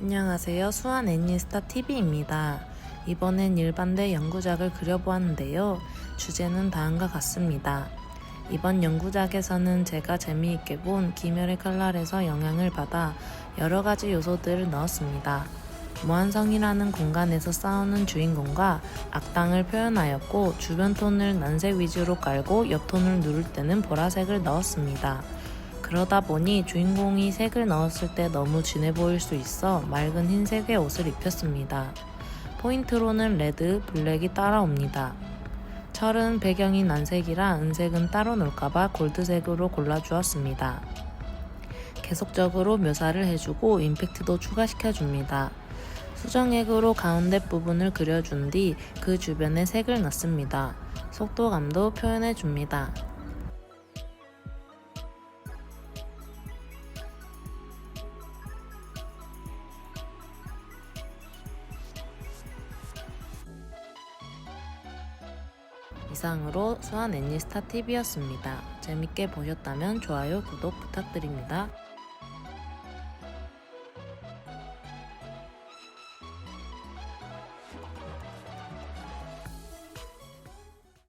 안녕하세요. 수완 애니스타 TV입니다. 이번엔 일반대 연구작을 그려보았는데요. 주제는 다음과 같습니다. 이번 연구작에서는 제가 재미있게 본 김열의 칼날에서 영향을 받아 여러 가지 요소들을 넣었습니다. 무한성이라는 공간에서 싸우는 주인공과 악당을 표현하였고 주변 톤을 난색 위주로 깔고 옆 톤을 누를 때는 보라색을 넣었습니다. 그러다 보니 주인공이 색을 넣었을 때 너무 진해 보일 수 있어 맑은 흰색의 옷을 입혔습니다. 포인트로는 레드, 블랙이 따라옵니다. 철은 배경이 난색이라 은색은 따로 놀까봐 골드색으로 골라주었습니다. 계속적으로 묘사를 해주고 임팩트도 추가시켜줍니다. 수정액으로 가운데 부분을 그려준 뒤 그 주변에 색을 넣습니다. 속도감도 표현해줍니다. 이상으로 수완 애니스타 TV였습니다. 재밌게 보셨다면 좋아요, 구독 부탁드립니다.